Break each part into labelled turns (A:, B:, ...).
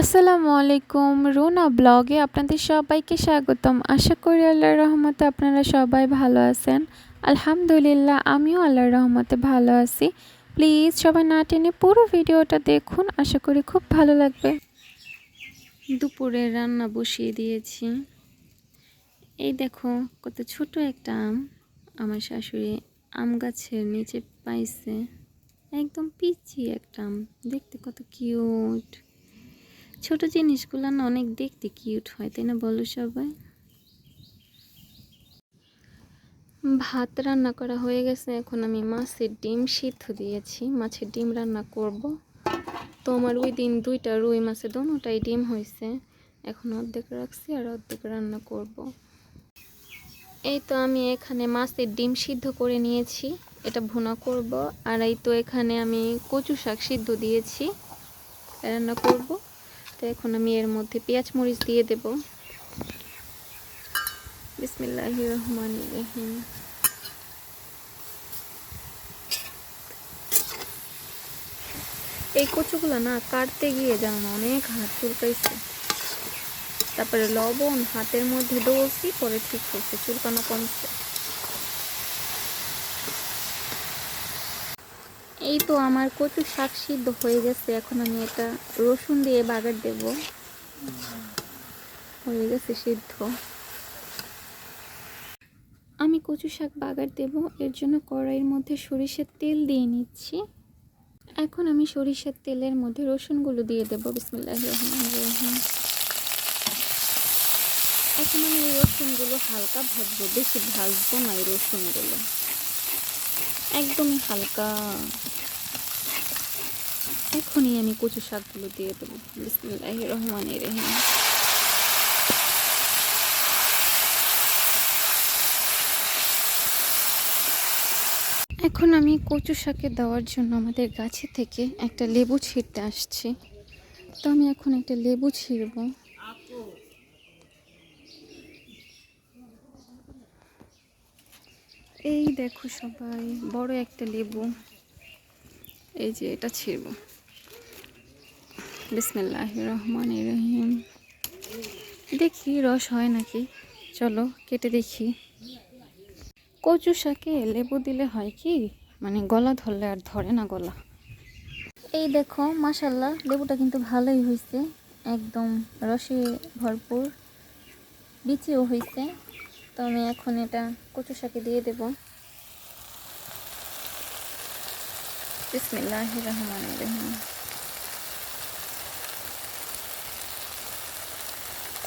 A: আসসালামু আলাইকুম। রুনা ব্লগে আপনাদের সবাইকে স্বাগতম। আশা করি আল্লাহর রহমতে আপনারা সবাই ভালো আছেন। আলহামদুলিল্লাহ, আমিও আল্লাহর রহমতে ভালো আছি। প্লিজ সবাই না টেনে পুরো ভিডিওটা দেখুন। আশা করি খুব ভালো লাগবে। দুপুরে রান্না বসিয়ে দিয়েছি। এই দেখো, কত ছোট একটা আম। আমার শাশুড়ি আম গাছের নিচে পাইছে। একদম পিচি একটা আম। দেখতে কত কিউট। ছোট জিনিসগুলো না অনেক দেখতে কিউট হয়, তাই না বলো সবাই? ভাত রান্না করা হয়ে গেছে, এখন আমি মাছের ডিম সিদ্ধ দিয়েছি, মাছের ডিম রান্না করব। তো আমার ওই দিন দুইটা রুই মাছে দোনোটাই ডিম হয়েছে, এখন অর্ধেক রাখছি আর অর্ধেক রান্না করব। এই তো আমি এখানে মাছের ডিম সিদ্ধ করে নিয়েছি, এটা ভুনা করব, আর এই তো এখানে আমি কচু শাক সিদ্ধ দিয়েছি রান্না করব। তো এখন আমি এর মধ্যে পেঁয়াজ মরিচ দিয়ে দেব। বিসমিল্লাহ রহমান রহিম। এই কচুগুলো না কাটতে গিয়ে জানো না অনেক হাত চুলকাইছে। তারপরে লবণ হাতের মধ্যে দৌড়ছি পরে ঠিক হয়েছে চুলকানো কমছে। এই তো আমার কচু শাক সিদ্ধ হয়ে গেছে। এখন আমি এটা রসুন দিয়ে বাগার দেব। হয়ে গেছে সিদ্ধ। আমি কচু শাক বাগার দেব। এর জন্য কড়াইয়ের মধ্যে সরিষার তেল দিয়ে নিচ্ছি। এখন আমি সরিষার তেলের মধ্যে রসুনগুলো দিয়ে দেব। বিসমুল্লাহ রহমান রহিম। এখন আমি এই রসুনগুলো হালকা ভাজবো। বেশি ভাজবো না এই রসুনগুলো। একদমই হালকা। এখনই আমি কচু শাকগুলো দিয়ে দেবো। বিসমুল্লাহ রহমান রহিম। এখন আমি কচু শাকে দেওয়ার জন্য আমাদের গাছে থেকে একটা লেবু ছিঁড়তে আসছি। তো আমি এখন একটা লেবু ছিঁড়ব। এই দেখো সবাই, বড় একটা লেবু। এই যে এটা ছিঁড়ব। বিসমিল্লাহ রহমান রহিম দেখি রস হয় নাকি? চলো কেটে দেখি। কচু শাকে লেবু দিলে হয় কি? মানে গলা ধরলে আর ধরে না গলা। এই দেখো মাসাল্লাহ লেবুটা কিন্তু ভালোই হয়েছে। একদম রসে ভরপুর, বিচিও হয়েছে। তো আমি এখন এটা কচু শাকে দিয়ে দেব। বিসমিল্লাহ রহমান রহিম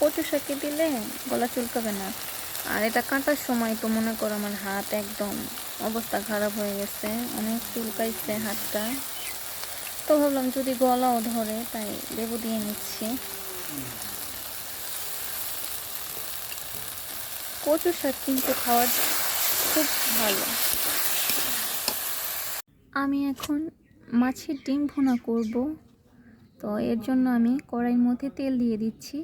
A: কচু শাকে দিলে গলা চুলকাবে না। আর এটা কাটার সময় তো মনে করো আমার হাত একদম অবস্থা খারাপ হয়ে গেছে, অনেক চুলকাইছে হাতটা। তো ভাবলাম যদি গলাও ধরে তাই লেবু দিয়ে নিচ্ছি। কচু শাক কিন্তু খাওয়ার খুব ভালো। আমি এখন মাছের ডিম ভুনা করব। তো এর জন্য আমি কড়াইয়ের মধ্যে তেল দিয়ে দিচ্ছি।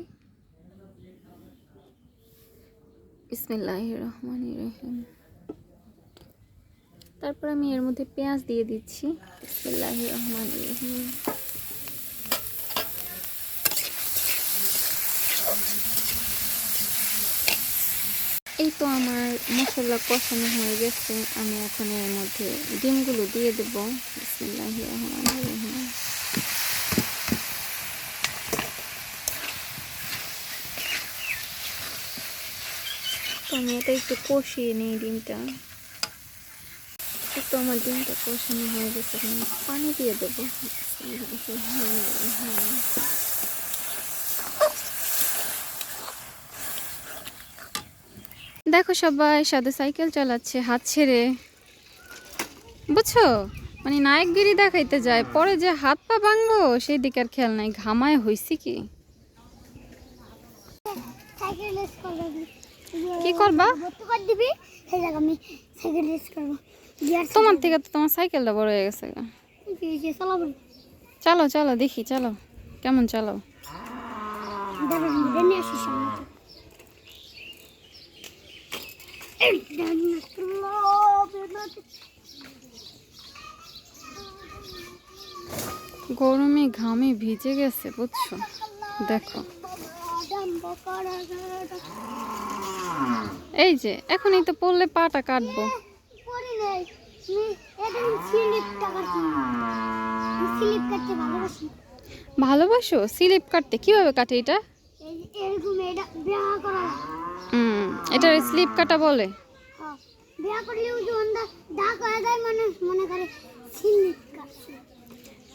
A: বিসমিল্লাহ তারপর আমি এর মধ্যে পেঁয়াজ দিয়ে দিচ্ছি। বিসমিল্লাহ রহমান রহিম। এই তো আমার মশলা কষানো হয়ে গেছে। আমি এখন এর মধ্যে ডিমগুলো দিয়ে দেবো। বিসমিল্লাহ রহমান রহিম তো আমি এটা একটু কষিয়ে নিই ডিমটা। তো আমার ডিমটা কষানো হয়ে গেছে আমি পানি দিয়ে দেবো। দেখো সবাই, সাদা সাইকেল চালাচ্ছে, হাত ছেড়ে। বুঝছ? মানে নায়কগিরি দেখাইতে যায়, পরে যে হাত পা ভাঙবো, সেই দিকে আর খেয়াল নাই, ঘামায় হয়েছি কি? কি করবা? তোমার থেকে তো তোমার সাইকেলটা বড় হয়ে গেছে। চলো চলো দেখি চলো। কেমন চলো? গরমে ঘামে ভিজে গেছে বুঝছ? দেখো। এই যে এখনই তো পড়লে পাটা কাটবো।
B: ভালোবাসি।
A: স্লিপ কাটতে কীভাবে কাটে এটা? এটার স্লিপ কাটা বলে।
B: হ্যাঁ, মনে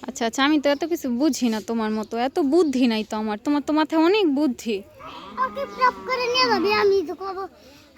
A: আচ্ছা আচ্ছা আমি তো এত কিছু বুঝি না তোমার মতো। এত বুদ্ধি নাই তো আমার। তোমার তো মাথায় অনেক বুদ্ধি।
B: ওকে প্রাপ করে নিয়ে যাবে আমি তো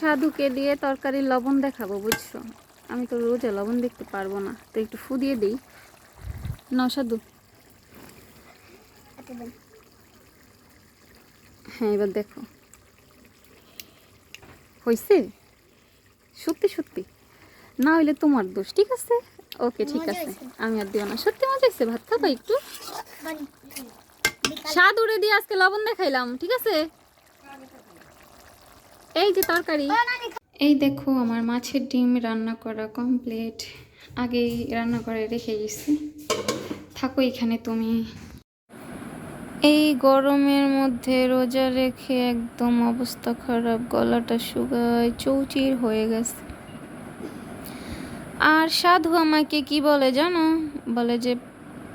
A: সাধুকে দিয়ে তরকারির লবণ দেখাবো বুঝছ? আমি তো রোজে লবণ দেখতে পারব না। তো একটু ফু দিয়ে দিই। না সাধু। হ্যাঁ এবার দেখো। হয়েছে সত্যি সত্যি। না হইলে তোমার দোষ ঠিক আছে? ওকে ঠিক আছে। আমি আর দিও না। সত্যি মজা হয়েছে ভাত খাবা একটু? উড়ে দিয়ে আজকে লবণ দেখাইলাম ঠিক আছে? এই যে তরকারি। এই দেখো, আমার মাছের ডিম রান্না করা কমপ্লিট আগেই রান্না করে রেখে গেছি। থাকো এখানে তুমি। এই গরমের মধ্যে রোজা রেখে একদম অবস্থা খারাপ, গলাটা শুকায়, চৌচির হয়ে গেছে। আর সাধু আমাকে কি বলে জানো? বলে যে,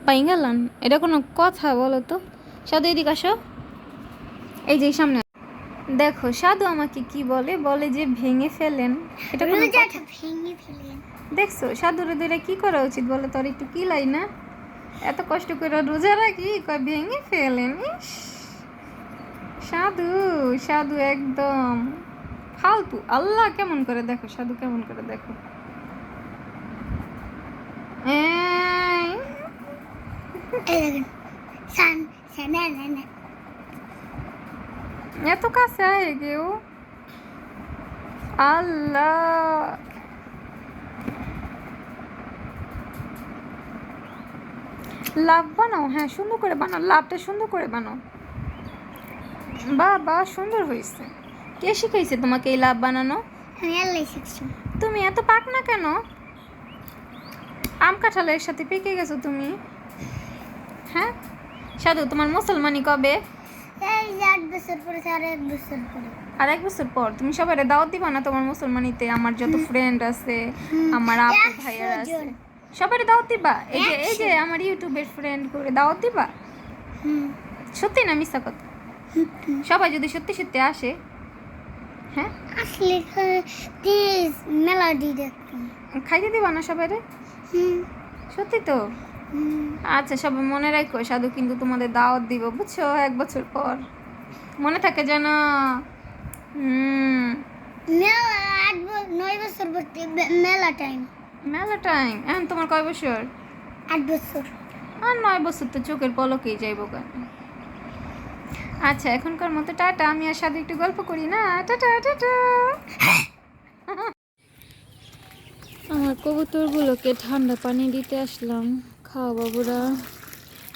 A: পাইঙ্গালান? এটা কোনো কথা বলো তো। সাধু, এদিকে আসো। এই যে সামনে। দেখো সাধু আমাকে কি বলে? বলে যে ভেঙে ফেলেন। এটা কোনো কথা?
B: ভেঙে ফেলেন।
A: দেখছ সাধুরে ধরে কি করা উচিত বলো তোর একটু কি লাই না? এত কষ্ট করে রোজা রাখি? কয় ভেঙে ফেলেন? ইস। সাধু সাধু একদম ফালতু। আল্লাহ কেমন করে দেখো সাধু কেমন করে দেখো।
B: সান সান না না না।
A: এত কাছে আয় কেউ আল্লাহ। লাভ বানাও হ্যাঁ সুন্দর করে বানাও লাভটা সুন্দর করে বানাও। বাহ সুন্দর হয়েছে কে শিখাইছে তোমাকে এই লাভ বানানো? তুমি এত পাক না কেন? আম কাঁঠালের সাথে পেকে গেছো তুমি। হ্যাঁ? সাধু তোমার মুসলমানি কবে?
B: বছর পরে আর এক বছর পরে।
A: আর এক বছর পর? তুমি সবাই দাওয়াত দিবা না তোমার মুসলমানিতে? আমার যত ফ্রেন্ড আছে আমার আপু ভাইয়ার আছে। সবাই দাওয়াত দিবা? এই যে এই যে আমার ইউটিউবের ফ্রেন্ড করে দাওয়াত দিবা? সত্যি না মিথ্যা কথা? সবাই যদি সত্যি সত্যি আসে হ্যাঁ?
B: আসলে প্লিজ মেলাডি দেখুন।
A: খাইতে দিবা না সবাই
B: হুম।
A: সত্যি তো? আচ্ছা সবাই মনে রাখো সাধু কিন্তু তোমাদের দাওয়াত দিব বুঝছ? এক বছর পর। মনে থাকে যেন হুম।
B: মেলা আট নয় বছর মেলা টাইম
A: মেলা টাইম এখন তোমার কয় বছর?
B: আট বছর।
A: আর নয় বছর তো চোখের পলকেই যাইব কেন আচ্ছা এখনকার মতো টাটা আমি আর সাথে একটু গল্প করি না? Tata tata. আমার কবুতরগুলোকে ঠান্ডা পানি দিতে আসলাম। খাওয়া বাবুরা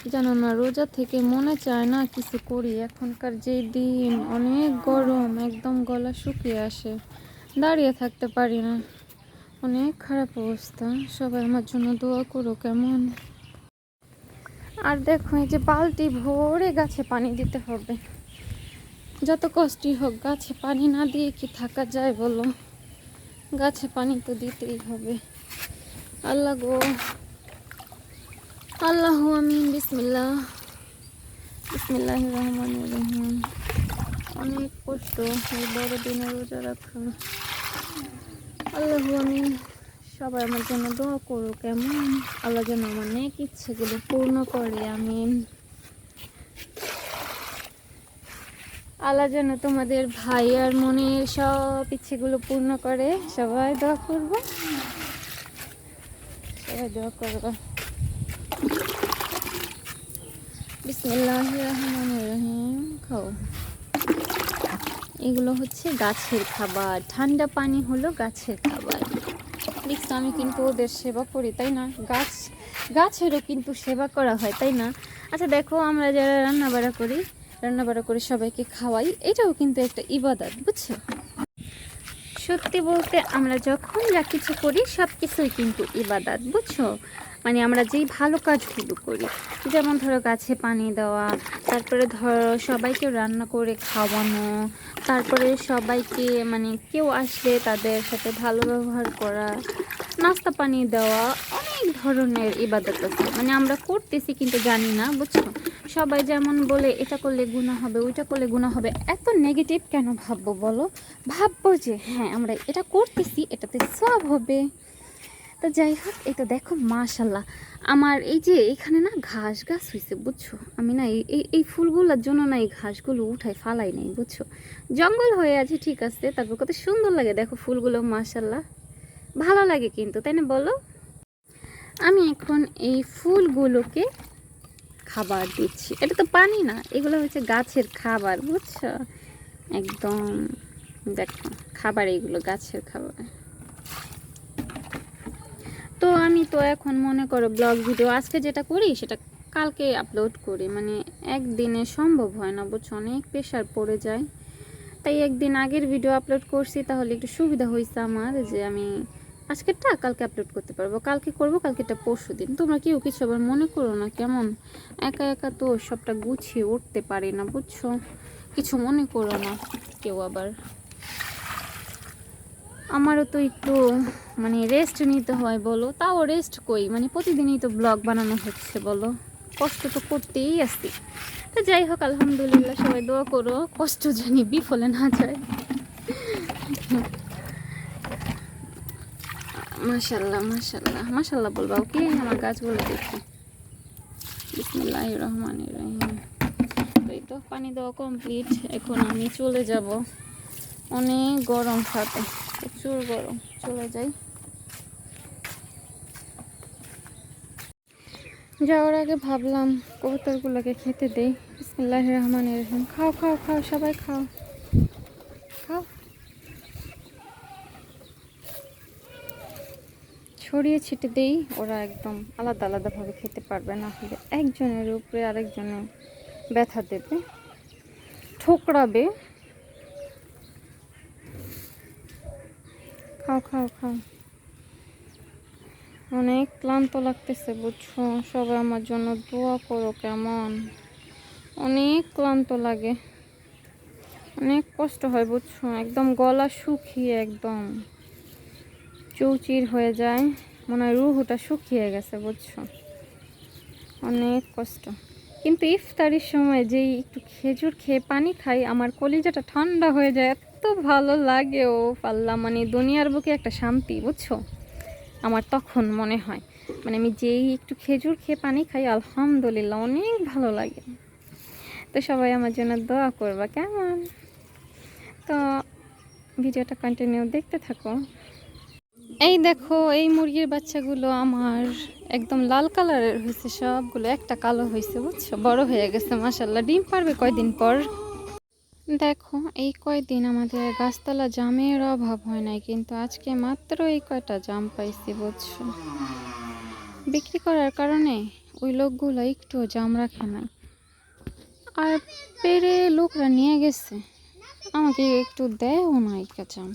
A: জানো না, রোজা থেকে মনে চায় না কিছু করি। এখনকার যে দিন, অনেক গরম, একদম গলা শুকিয়ে আসে। দাঁড়িয়ে থাকতে পারি না। অনেক খারাপ অবস্থা। সবাই আমার জন্য দোয়া করো, কেমন? আর দেখো, এই যে বালতি ভরে গাছে পানি দিতে হবে। যত কষ্টই হোক, গাছে পানি না দিয়ে কি থাকা যায় বলো? গাছে পানি তো দিতেই হবে। আল্লাহ গো। আল্লাহ আমিন, বিসমিল্লাহ। বিসমিল্লাহ রহমান রহিম। অনেক কষ্ট, এই বড় দিনে রোজা রাখা। আল্লাহ আমিন, সবাই আমার জন্য দোয়া করো কেমন? আল্লাহ যেন আমার নেক ইচ্ছেগুলো পূর্ণ করে, আমিন। আল্লাহ যেন তোমাদের ভাই আর মনের সব ইচ্ছেগুলো পূর্ণ করে, সবাই দোয়া করব। সবাই দোয়া করব। খাও। এগুলো হচ্ছে গাছের খাবার। ঠান্ডা পানি হলো গাছের খাবার। দেখছ আমি কিন্তু ওদের সেবা করি, তাই না? গাছ, গাছেরও কিন্তু সেবা করা হয়, তাই না? আচ্ছা দেখো, আমরা যারা রান্না বাড়া করি রান্না বাড়া করে সবাইকে খাওয়াই, এটাও কিন্তু একটা ইবাদত, বুঝছ? সত্যি বলতে আমরা যখন যা কিছু করি সব কিছুই কিন্তু ইবাদত, বুঝছ? মানে আমরা যেই ভালো কাজগুলো করি, যেমন ধরো গাছে পানি দেওয়া, তারপরে ধরো সবাইকে রান্না করে খাওয়ানো, তারপরে সবাইকে মানে কেউ আসলে তাদের সাথে ভালো ব্যবহার করা, নাস্তা পানি দেওয়া, অনেক ধরনের ইবাদত আছে। মানে আমরা করতেছি কিন্তু জানি না, বুঝছ? সবাই যেমন বলে, এটা করলে গুণা হবে, ওইটা করলে গুণা হবে। এত নেগেটিভ কেন ভাববো বলো? ভাববো যে হ্যাঁ আমরা এটা করতেছি, এটাতে সব হবে। তো যাই হোক এটা দেখো, মাশাল্লাহ। আমার এই যে এখানে না ঘাস গাছ হয়েছে বুঝছ? আমি না এই এই- এই ফুলগুলোর জন্য না এই ঘাসগুলো উঠাই ফালাই নাই, বুঝছ? জঙ্গল হয়ে আছে, ঠিক আছে, তারপর কত সুন্দর লাগে দেখো ফুলগুলো, মাশাল্লাহ। ভালো লাগে কিন্তু, তাই না বলো? আমি এখন এই ফুলগুলোকে খাবার দিচ্ছি। এটা তো পানি না, এগুলো হচ্ছে গাছের খাবার, বুঝছ? একদম, দেখো, খাবার এইগুলো, গাছের খাবার। তো আমি তো এখন মনে করো ব্লগ ভিডিও আজকে যেটা করি সেটা কালকে আপলোড করি। মানে একদিনে সম্ভব হয় না বুঝছ অনেক প্রেশার পড়ে যায়। তাই একদিন আগের ভিডিও আপলোড করছি, তাহলে একটু সুবিধা হয়েছে আমার যে আমি আজকেরটা কালকে আপলোড করতে পারব। কালকে করব কালকেটা পরশু দিন। তোমরা কেউ কিছু আবার মনে করো না কেমন? একা একা তো সবটা গুছিয়ে উঠতে পারি না, বুঝছ? কিছু মনে করো না কেউ আবার। আমারও তো একটু মানে রেস্ট নিতে হয় বলো। তাও রেস্ট কই? মানে প্রতিদিনই তো ব্লগ বানানো হচ্ছে বলো। কষ্ট তো করতেই আসছি। তো যাই হোক, আলহামদুলিল্লাহ সবাই দোয়া করো, কষ্ট জানি বিফলে না যায়। মাশাল্লাহ মাশাল্লাহ মাশাল্লাহ বলবা ওকে আমার গাছগুলো দেখি রহমান রহিম। এই তো, পানি দেওয়া কমপ্লিট এখন আমি চলে যাব। অনেক গরম সাথে। প্রচুর গরম, চলে যাই। যাওয়ার আগে ভাবলাম কবুতরগুলোকে খেতে দেই। বিসমুল্লাহ রহমান রহিম। খাও খাও খাও, সবাই খাও। খাও। ছড়িয়ে ছিটে দেই, ওরা একদম আলাদা আলাদাভাবে খেতে পারবে না। হলে একজনের উপরে আরেকজনে ব্যথা দেবে, ঠোকরাবে। খাও খাও খাও। অনেক ক্লান্ত লাগতেছে, বুঝছ? সবাই আমার জন্য দোয়া করো, কেমন? অনেক ক্লান্ত লাগে। অনেক কষ্ট হয়, বুঝছ? একদম গলা শুকিয়ে একদম চৌচির হয়ে যায়। মনে হয় রুহুটা শুকিয়ে গেছে, বুঝছ? অনেক কষ্ট। কিন্তু ইফতারির সময় যেই একটু খেজুর খেয়ে পানি খাই, আমার কলিজাটা ঠান্ডা হয়ে যায় এত ভালো লাগে ও পাল্লা মানে দুনিয়ার বুকে একটা শান্তি, বুঝছ? আমার তখন মনে হয়। মানে আমি যেই একটু খেজুর খেয়ে পানি খাই, আলহামদুলিল্লাহ অনেক ভালো লাগে। তো সবাই আমার জন্য দোয়া করবা, কেমন? তো ভিডিওটা কন্টিনিউ দেখতে থাকো। এই দেখো, এই মুরগির বাচ্চাগুলো আমার একদম লাল কালারের হয়েছে, সবগুলো একটা কালো হয়েছে, বুঝছ? বড় হয়ে গেছে মাসাল্লাহ ডিম পারবে কয়দিন পর? দেখো, এই কয়দিন আমাদের গাছতলা জামের অভাব হয় নাই, কিন্তু আজকে মাত্র এই কয়টা জাম পাইছি, বুঝছ? বিক্রি করার কারণে ওই লোকগুলো একটু জাম রাখে নাই। আর পেরে লোকরা নিয়ে গেছে, আমাকে একটু দেও না এই জাম।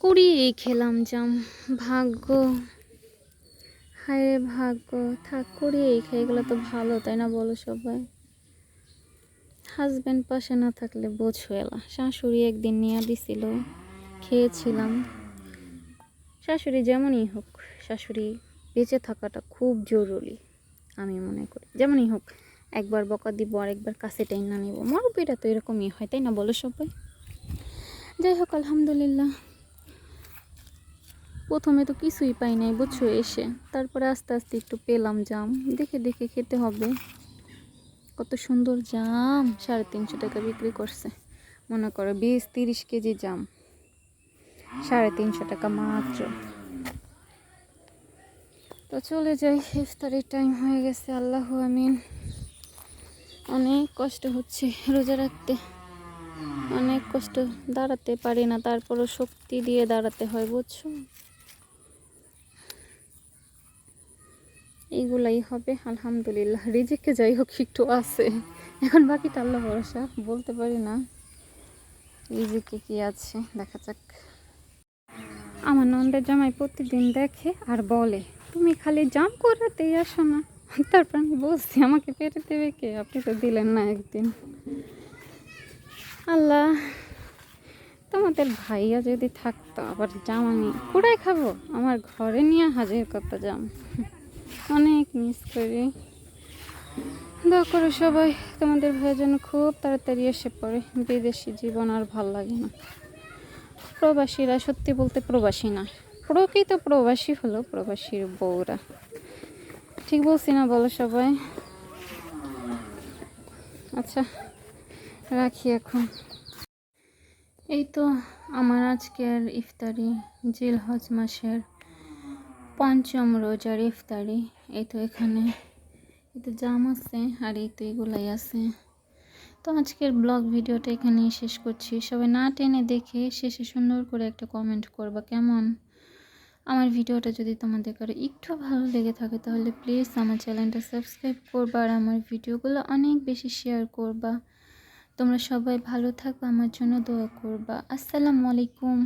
A: কুড়িয়েই খেলাম জাম, ভাগ্য। হায় ভাগ্য, থাক, কুড়িয়েই খাই, এগুলো তো ভালো, তাই না বলো সবাই? হাজব্যান্ড পাশে না থাকলে বোঝো এলা। শাশুড়ি একদিন নিয়ে দিছিল, খেয়েছিলাম। শাশুড়ি যেমনই হোক, শাশুড়ি বেঁচে থাকাটা খুব জরুরি, আমি মনে করি। যেমনই হোক, একবার বকা দিব আর একবার কাছে টাইম না নিব। মরবিটা তো এরকমই হয়, তাই না বলো সবাই? যাই হোক, আলহামদুলিল্লাহ। প্রথমে তো কিছুই পাই নাই, বুঝছ এসে। তারপরে আস্তে আস্তে একটু পেলাম জাম। দেখে দেখে খেতে হবে। কত সুন্দর জাম। সাড়ে তিনশো টাকা বিক্রি করছে। মনে করো বিশ তিরিশ কেজি জাম। সাড়ে তিনশো টাকা মাত্র। তো চলে যাই। ইফতারির টাইম হয়ে গেছে, আল্লাহ আমিন। অনেক কষ্ট হচ্ছে রোজা রাখতে। অনেক কষ্ট দাঁড়াতে পারি না, তারপরও শক্তি দিয়ে দাঁড়াতে হয়, বুঝছ? এইগুলাই হবে, আলহামদুলিল্লাহ। রিজিকে যাই হোক, একটু আছে। এখন বাকিটা আল্লাহ ভরসা, বলতে পারি না। রিজিকে কি আছে? দেখা যাক। আমার নন্দের জামাই প্রতিদিন দেখে আর বলে, তুমি খালি জাম করাতেই আসো না। তারপর আমি বলছি, আমাকে পেরে দেবে কে? আপনি তো দিলেন না একদিন। আল্লাহ, তোমাদের ভাইয়া যদি থাকতো, আবার জাম আমি কুড়াই খাব? আমার ঘরে নিয়ে হাজির করতো জাম। অনেক মিস করি। দোয়া করো সবাই, তোমাদের ভাইয়ের খুব তাড়াতাড়ি এসে পড়ে। বিদেশি জীবন আর ভালো লাগে না। প্রবাসীরা সত্যি বলতে প্রবাসী না। প্রকৃত প্রবাসী হলো প্রবাসীর বউরা। ঠিক বলছি না বলো সবাই? আচ্ছা রাখি এখন। এই তো আমার আজকের ইফতারি জিল হজ মাসের পঞ্চম রোজার ইফতারি। এই তো এখানে, এই তো জাম আছে আর এই তো এগুলাই আছে। তো আজকের ব্লগ ভিডিওটা এখানেই শেষ করছি। সবাই না টেনে দেখে শেষে সুন্দর করে একটা কমেন্ট করবা কেমন? আমার ভিডিওটা যদি তোমাদের কারও একটু ভালো লেগে থাকে তাহলে প্লিজ আমার চ্যানেলটা সাবস্ক্রাইব করবা আর আমার ভিডিওগুলো অনেক বেশি শেয়ার করবা। তোমরা সবাই ভালো থাকবা আমার জন্য দোয়া করবা। আসসালামু আলাইকুম।